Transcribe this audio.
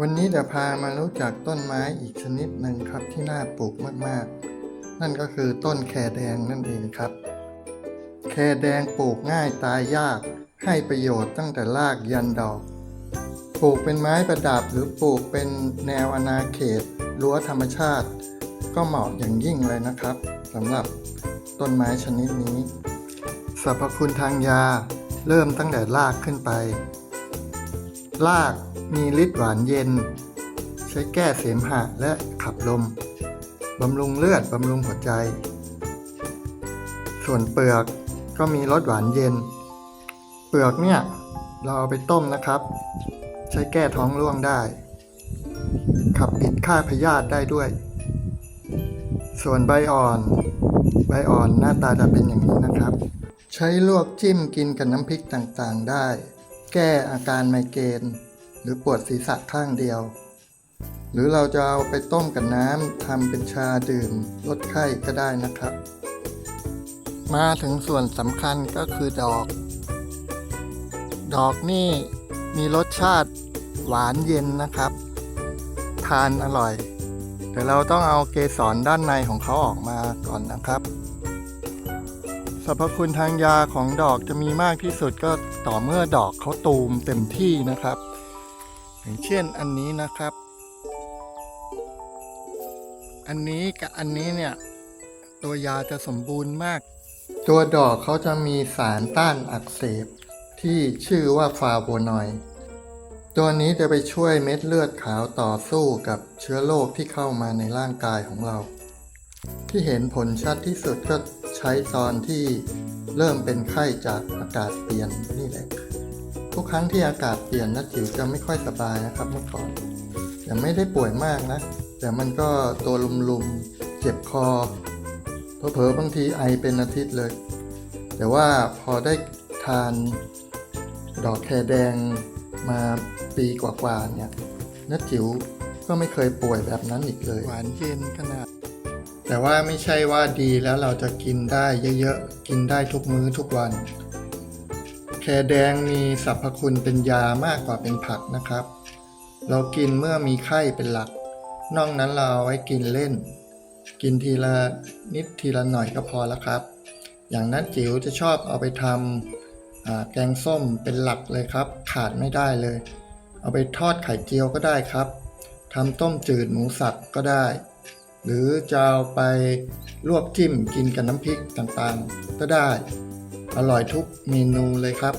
วันนี้จะพามารู้จักต้นไม้อีกชนิดหนึ่งครับที่น่าปลูกมากๆ นั่นก็คือต้นแคแดงนั่นเองครับ แคแดงปลูกง่ายตายยาก ให้ประโยชน์ตั้งแต่รากยันดอก ปลูกเป็นไม้ประดับหรือปลูกเป็นแนวอาณาเขตรั้วธรรมชาติ ก็เหมาะอย่างยิ่งเลยนะครับสำหรับต้นไม้ชนิดนี้สรรพคุณทางยาเริ่มตั้งแต่รากขึ้นไป ราก มีฤทธิ์หวานเย็น ใช้แก้เสมหะและขับลม บำรุงเลือด บำรุงหัวใจ ส่วนเปลือกก็มีรสหวานเย็น เปลือกเนี่ยเราเอาไปต้มนะครับ ใช้แก้ท้องร่วงได้ ขับปิดฆ่าพยาธิได้ด้วย ส่วนใบอ่อน ใบอ่อนหน้าตาจะเป็นอย่างนี้นะครับ ใช้ลวกจิ้มกินกับน้ำพริกต่างๆได้ แก้อาการไมเกรน หรือปวดศีรษะข้างเดียว หรือเราจะเอาไปต้มกับน้ำทำเป็นชาดื่มลดไข้ก็ได้นะครับ มาถึงส่วนสำคัญก็คือดอก ดอกนี่มีรสชาติหวานเย็นนะครับ ทานอร่อย แต่เราต้องเอาเกสรด้านในของเขาออกมาก่อนนะครับสรรพคุณทางยาของดอกจะมีมากที่สุดก็ต่อเมื่อดอกเขาตูมเต็มที่นะครับ อย่างเช่นอันนี้นะครับ อันนี้กับอันนี้เนี่ย ตัวยาจะสมบูรณ์มาก ตัวดอกเขาจะมีสารต้านอักเสบ ที่ชื่อว่าฟาโวนอยด์ตัวนี้จะไปช่วยเม็ดเลือดขาวต่อสู้กับเชื้อโรคที่เข้ามาในร่างกายของเรา ที่เห็นผลชัดที่สุดก็ใช้ตอนที่เริ่มเป็นไข้จากอากาศเปลี่ยนนี่แหละ ทุกครั้งที่อากาศเปลี่ยนนะจิ๋วจะไม่ค่อยสบายนะครับเมื่อก่อนยังไม่ได้ป่วยมากนะ แต่มันก็ตัวลุมๆเจ็บคอเผลอๆบางทีไอเป็นอาทิตย์เลย แต่ว่าพอได้ทานดอกแคแดงมาปีกว่าๆเนี่ยนัดจิ๋วก็ไม่เคยป่วยแบบนั้นอีกเลย หวานเย็นขนาด แต่ว่าไม่ใช่ว่าดีแล้วเราจะกินได้เยอะๆ กินได้ทุกมื้อทุกวันแคแดงมีสรรพคุณเป็นยามากกว่าเป็นผักนะครับ เรากินเมื่อมีไข้เป็นหลัก นอกนั้นเราเอาไว้กินเล่น กินทีละนิดทีละหน่อยก็พอแล้วครับ อย่างนั้นจิ๋วจะชอบเอาไปทำแกงส้มเป็นหลักเลยครับ ขาดไม่ได้เลย เอาไปทอดไข่เจียวก็ได้ครับทำต้มจืดหมูสับก็ได้ หรือจะเอาไปลวกจิ้มกินกับน้ำพริกต่างๆ ก็ได้ อร่อยทุกเมนูเลยครับ